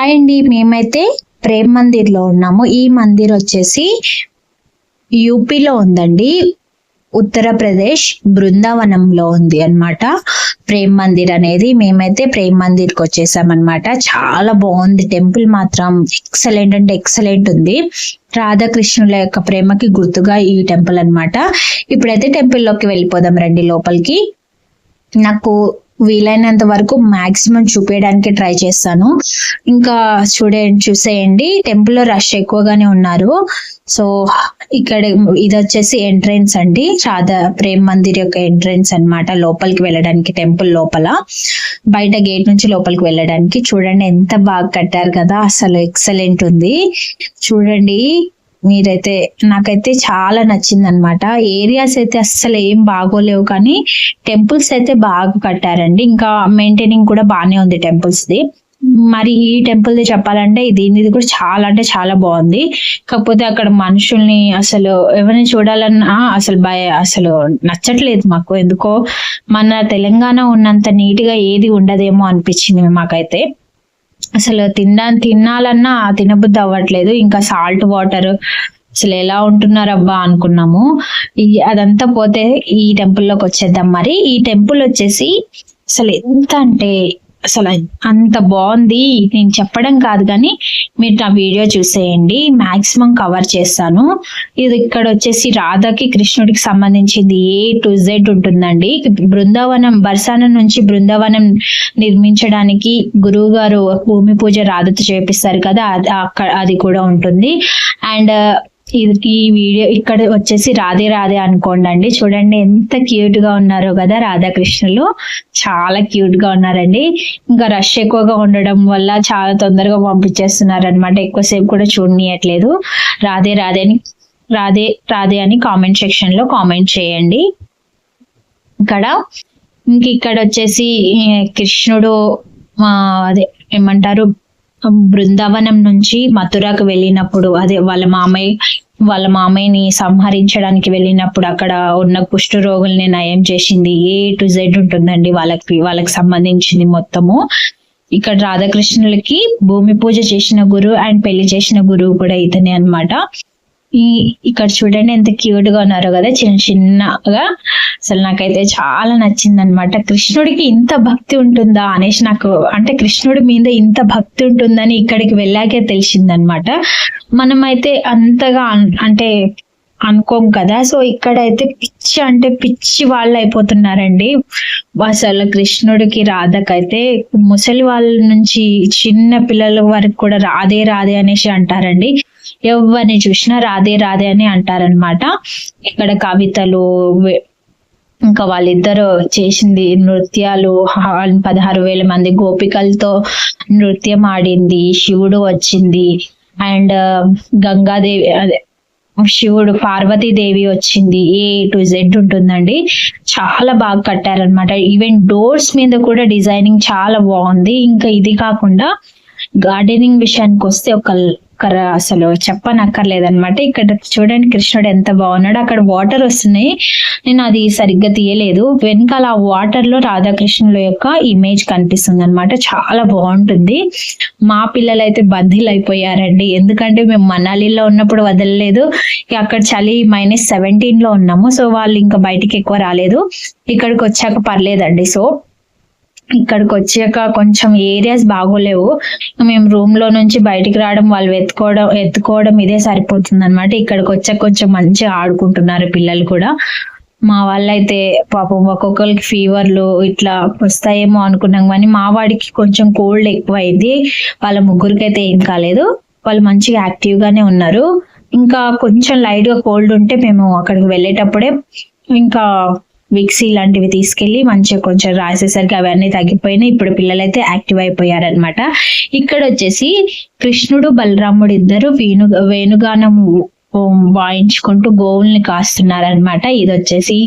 Hi అండి. మేమైతే ప్రేమ్ మందిర్లో ఉన్నాము. ఈ మందిర్ వచ్చేసి యూపీలో ఉందండి. ఉత్తరప్రదేశ్ బృందావనంలో ఉంది అన్నమాట. ప్రేమ్ మందిర్ అనేది మేమైతే ప్రేమ్ మందిర్కి వచ్చేసామన్నమాట. అనమాట చాలా బాగుంది. టెంపుల్ మాత్రం ఎక్సలెంట్ అంటే ఎక్సలెంట్ ఉంది. రాధాకృష్ణుల యొక్క ప్రేమకి గుర్తుగా ఈ టెంపుల్ అన్నమాట. ఇప్పుడైతే టెంపుల్లోకి వెళ్ళిపోదాం రండి లోపలికి. నాకు వీలైనంత వరకు మాక్సిమం చూపించడానికి ట్రై చేస్తాను. ఇంకా చూడండి చూసేయండి. టెంపుల్లో రష్ ఎక్కువగానే ఉన్నారు. సో ఇక్కడ ఇది వచ్చేసి ఎంట్రన్స్ అండి. రాధా ప్రేమ్ మందిర్ యొక్క ఎంట్రన్స్ అన్నమాట. లోపలికి వెళ్ళడానికి టెంపుల్ లోపల. బయట గేట్ నుంచి లోపలికి వెళ్ళడానికి. చూడండి ఎంత బాగా కట్టారు కదా. అసలు ఎక్సలెంట్ ఉంది. చూడండి. మీరైతే నాకైతే చాలా నచ్చింది అనమాట ఏరియాస్ అయితే అస్సలు ఏం బాగోలేవు కానీ టెంపుల్స్ అయితే బాగా కట్టారండి. ఇంకా మెయింటైనింగ్ కూడా బాగానే ఉంది టెంపుల్స్ది మరి ఈ టెంపుల్ది చెప్పాలంటే దీనిది కూడా చాలా అంటే చాలా బాగుంది. కాకపోతే అక్కడ మనుషుల్ని అసలు ఎవరిని చూడాలన్నా అసలు భయ అసలు నచ్చట్లేదు మాకు. ఎందుకో మన తెలంగాణ ఉన్నంత నీట్గా ఏది ఉండదేమో అనిపించింది మాకైతే. అసలు తిన్నా తినాలన్నా తినబుద్ధి అవ్వట్లేదు. ఇంకా సాల్ట్ వాటర్ అసలు ఎలా ఉంటున్నారబ్బా అనుకున్నాము. ఈ అదంతా పోతే ఈ టెంపుల్లోకి వచ్చేద్దాం మరి. ఈ టెంపుల్ వచ్చేసి అసలు ఎంత అంటే అసలు అంత బాగుంది. నేను చెప్పడం కాదు కానీ మీరు నా వీడియో చూసేయండి. మాక్సిమం కవర్ చేస్తాను. ఇది ఇక్కడ వచ్చేసి రాధకి కృష్ణుడికి సంబంధించింది ఏ టు జెడ్ ఉంటుందండి. బృందావనం బర్సానం నుంచి బృందావనం నిర్మించడానికి గురువు గారు భూమి పూజ రాధతో చేపిస్తారు కదా. అది అక్కడ అది కూడా ఉంటుంది. అండ్ ఈ వీడియో ఇక్కడ వచ్చేసి రాధే రాధే అనుకోండి అండి చూడండి ఎంత క్యూట్గా ఉన్నారో కదా రాధాకృష్ణులు. చాలా క్యూట్గా ఉన్నారండి. ఇంకా రష్ ఎక్కువగా ఉండడం వల్ల చాలా తొందరగా పంపించేస్తున్నారు అనమాట ఎక్కువసేపు కూడా చూడనీయట్లేదు. రాధే రాధే అని రాధే రాధే అని కామెంట్ సెక్షన్లో కామెంట్ చేయండి. ఇక్కడ ఇంక ఇక్కడ వచ్చేసి కృష్ణుడు అదే ఏమంటారు బృందావనం నుంచి మథురకు వెళ్ళినప్పుడు అదే వాళ్ళ మామయ్య వాళ్ళ మామయ్యని సంహరించడానికి వెళ్ళినప్పుడు అక్కడ ఉన్న కుష్ఠ రోగుల్ని నయం చేసింది. ఏ టు జెడ్ ఉంటుందండి వాళ్ళకి వాళ్ళకి సంబంధించింది మొత్తము. ఇక్కడ రాధాకృష్ణులకి భూమి పూజ చేసిన గురువు అండ్ పెళ్ళి చేసిన గురువు కూడా ఇతనే అన్నమాట. ఈ ఇక్కడ చూడండి ఎంత క్యూట్గా ఉన్నారో కదా చిన్న చిన్నగా. అసలు నాకైతే చాలా నచ్చింది అనమాట కృష్ణుడికి ఇంత భక్తి ఉంటుందా అనేసి నాకు అంటే కృష్ణుడి మీద ఇంత భక్తి ఉంటుందని ఇక్కడికి వెళ్ళాకే తెలిసిందనమాట మనమైతే అంతగా అంటే అనుకోం కదా. సో ఇక్కడైతే పిచ్చి అంటే పిచ్చి వాళ్ళు అయిపోతున్నారండి అసలు కృష్ణుడికి రాధకైతే ముసలి వాళ్ళ నుంచి చిన్న పిల్లల వరకు కూడా రాధే రాధే అనేసి అంటారండి. ఎవరిని చూసినా రాధే రాధే అని అంటారనమాట ఇక్కడ కవితలు ఇంకా వాళ్ళిద్దరు చేసింది నృత్యాలు. పదహారు వేల మంది గోపికలతో నృత్యం ఆడింది. శివుడు వచ్చింది. అండ్ గంగాదేవి అదే శివుడు పార్వతీదేవి వచ్చింది. ఏ టు జెడ్ ఉంటుందండి. చాలా బాగా కట్టారనమాట ఈవెన్ డోర్స్ మీద కూడా డిజైనింగ్ చాలా బాగుంది. ఇంకా ఇది కాకుండా గార్డెనింగ్ విషయానికి వస్తే ఒక ఒక అసలు చెప్పనక్కర్లేదన్నమాట. ఇక్కడ చూడండి కృష్ణుడు ఎంత బాగున్నాడు. అక్కడ వాటర్ వస్తున్నాయి. నేను అది సరిగ్గా తీయలేదు. వెనకాల ఆ వాటర్లో రాధాకృష్ణుల యొక్క ఇమేజ్ కనిపిస్తుంది అనమాట చాలా బాగుంటుంది. మా పిల్లలు అయితే బందీలు అయిపోయారండి ఎందుకంటే మేము మనాలిలో ఉన్నప్పుడు వదలలేదు. ఇక అక్కడ చలి మైనస్ సెవెంటీన్లో ఉన్నాము. సో వాళ్ళు ఇంకా బయటికి ఎక్కువ రాలేదు. ఇక్కడికి వచ్చాక పర్లేదండి. సో ఇక్కడికి వచ్చాక కొంచెం ఏరియాస్ బాగోలేవు. మేము రూమ్లో నుంచి బయటికి రావడం వాళ్ళు ఎత్తుకోవడం ఎత్తుకోవడం ఇదే సరిపోతుంది అనమాట ఇక్కడికి వచ్చాక కొంచెం మంచిగా ఆడుకుంటున్నారు పిల్లలు కూడా. మా వాళ్ళైతే పాపం ఒక్కొక్కరికి ఫీవర్లు ఇట్లా వస్తాయేమో అనుకున్నాం కానీ మా వాడికి కొంచెం కోల్డ్ ఎక్కువైంది. వాళ్ళ ముగ్గురికి అయితే ఏం కాలేదు. వాళ్ళు మంచిగా యాక్టివ్ గానే ఉన్నారు. ఇంకా కొంచెం లైట్గా కోల్డ్ ఉంటే మేము అక్కడికి వెళ్ళేటప్పుడే ఇంకా విక్సీ ఇలాంటివి తీసుకెళ్ళి మంచిగా కొంచెం రాసేసరికి అవన్నీ తగ్గిపోయినాయి. ఇప్పుడు పిల్లలైతే యాక్టివ్ అయిపోయారనమాట ఇక్కడ వచ్చేసి కృష్ణుడు బలరాముడు ఇద్దరు వేణు వేణుగానం వాయించుకుంటూ గోవుల్ని కాస్తున్నారనమాట ఇది వచ్చేసి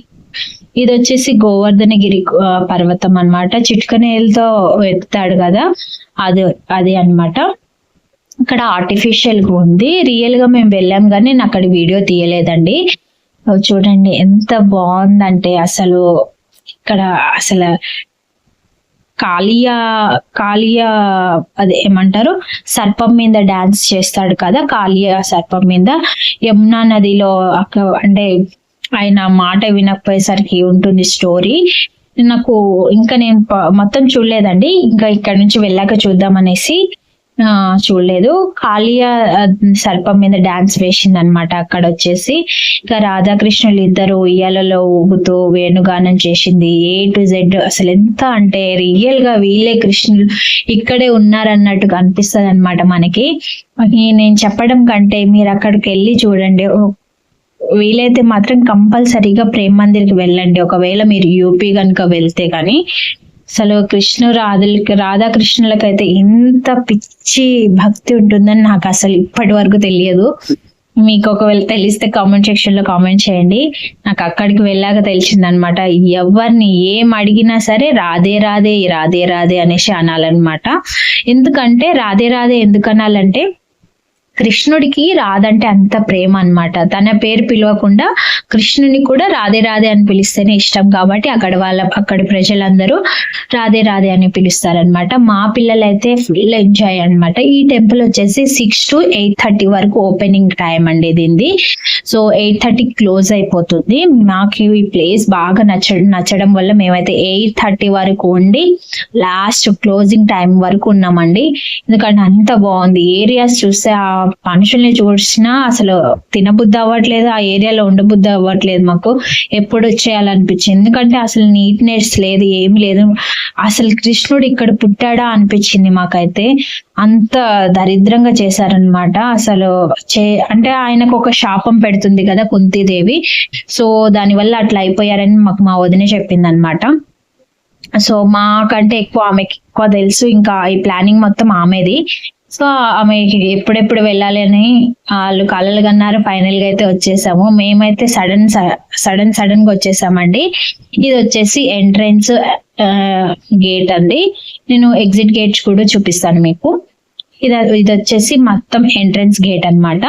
ఇది వచ్చేసి గోవర్ధనగిరి పర్వతం అన్నమాట. చిట్కనేలతో ఎత్తుతాడు కదా అది అది అన్నమాట. ఇక్కడ ఆర్టిఫిషియల్గా ఉంది. రియల్గా మేము వెళ్ళాం కానీ నేను అక్కడ వీడియో తీయలేదండి. చూడండి ఎంత బాగుందంటే అసలు ఇక్కడ అసలు కాళియా కాళియా అదే ఏమంటారు? సర్పం మీద డాన్స్ చేస్తాడు కదా కాళియా సర్పం మీద. యమునా నదిలో అక్కడ అంటే ఆయన మాట వినకపోయేసరికి ఉంటుంది స్టోరీ. నాకు ఇంకా నేను మొత్తం చూడలేదండి. ఇంకా ఇక్కడ నుంచి వెళ్ళాక చూద్దాం అనేసి చూడలేదు. కాళియా సర్పం మీద డాన్స్ వేసింది అనమాట అక్కడ వచ్చేసి ఇంకా రాధాకృష్ణులు ఇద్దరు ఉయ్యాలలో ఊగుతూ వేణుగానం చేసింది. ఏ టు జెడ్ అసలు ఎంత అంటే రియల్గా వీళ్ళే కృష్ణులు ఇక్కడే ఉన్నారన్నట్టుగా అనిపిస్తుంది అనమాట మనకి నేను చెప్పడం కంటే మీరు అక్కడికి వెళ్ళి చూడండి. వీలైతే మాత్రం కంపల్సరీగా ప్రేమ్ మందిర్కి వెళ్ళండి. ఒకవేళ మీరు యూపీ కనుక వెళ్తే కానీ అసలు కృష్ణు రాధులకి రాధాకృష్ణులకైతే ఇంత పిచ్చి భక్తి ఉంటుందని నాకు అసలు ఇప్పటి వరకు తెలియదు. మీకు ఒకవేళ తెలిస్తే కామెంట్ సెక్షన్లో కామెంట్ చేయండి. నాకు అక్కడికి వెళ్ళాక తెలిసిందనమాట. ఎవరిని ఏం అడిగినా సరే రాధే రాధే రాధే రాధే అనేసి అనాలన్నమాట ఎందుకంటే రాధే రాధే ఎందుకు అనాలంటే కృష్ణుడికి రాధంటే అంత ప్రేమ అన్నమాట. తన పేరు పిలవకుండా కృష్ణుని కూడా రాధే రాధే అని పిలిస్తేనే ఇష్టం కాబట్టి అక్కడ వాళ్ళ అక్కడి ప్రజలందరూ రాధే రాధే అని పిలుస్తారనమాట మా పిల్లలైతే ఫుల్ ఎంజాయ్ అన్నమాట. ఈ టెంపుల్ వచ్చేసి సిక్స్ టు ఎయిట్ థర్టీ వరకు ఓపెనింగ్ టైం అండి దీనిది. సో ఎయిట్ థర్టీ క్లోజ్ అయిపోతుంది. మాకు ఈ ప్లేస్ బాగా నచ్చ నచ్చడం వల్ల మేమైతే ఎయిట్ థర్టీ వరకు ఉండి లాస్ట్ క్లోజింగ్ టైం వరకు ఉన్నామండి. ఎందుకంటే అంత బాగుంది. ఏరియాస్ చూస్తే ఆ మనుషుల్ని చూసినా అసలు తినబుద్ధి అవ్వట్లేదు ఆ ఏరియాలో ఉండబుద్ధి అవ్వట్లేదు మాకు. ఎప్పుడు వచ్చేయాలనిపించింది. ఎందుకంటే అసలు నీట్నెస్ లేదు ఏమి లేదు. అసలు కృష్ణుడు ఇక్కడ పుట్టాడా అనిపించింది మాకైతే. అంత దరిద్రంగా చేశారనమాట అసలు చే అంటే ఆయనకు ఒక శాపం పెడుతుంది కదా కుంతీదేవి. సో దానివల్ల అట్లా అయిపోయారని మాకు మా వదిన చెప్పింది అనమాట సో మాకంటే ఎక్కువ ఆమెకి ఎక్కువ తెలుసు. ఇంకా ఈ ప్లానింగ్ మొత్తం ఆమెది. సో ఆమె ఎప్పుడెప్పుడు వెళ్ళాలి అని వాళ్ళు కలలు కన్నారు. ఫైనల్గా అయితే వచ్చేసాము. మేమైతే సడన్ సడన్ సడన్గా వచ్చేసామండి. ఇది వచ్చేసి ఎంట్రన్స్ గేట్ అండి. నేను ఎగ్జిట్ గేట్స్ కూడా చూపిస్తాను మీకు. ఇది ఇది వచ్చేసి మొత్తం ఎంట్రన్స్ గేట్ అన్నమాట.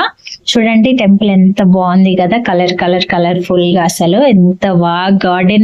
చూడండి టెంపుల్ ఎంత బాగుంది కదా. కలర్ కలర్ కలర్ఫుల్గా అసలు. ఎంత బాగా గార్డెనింగ్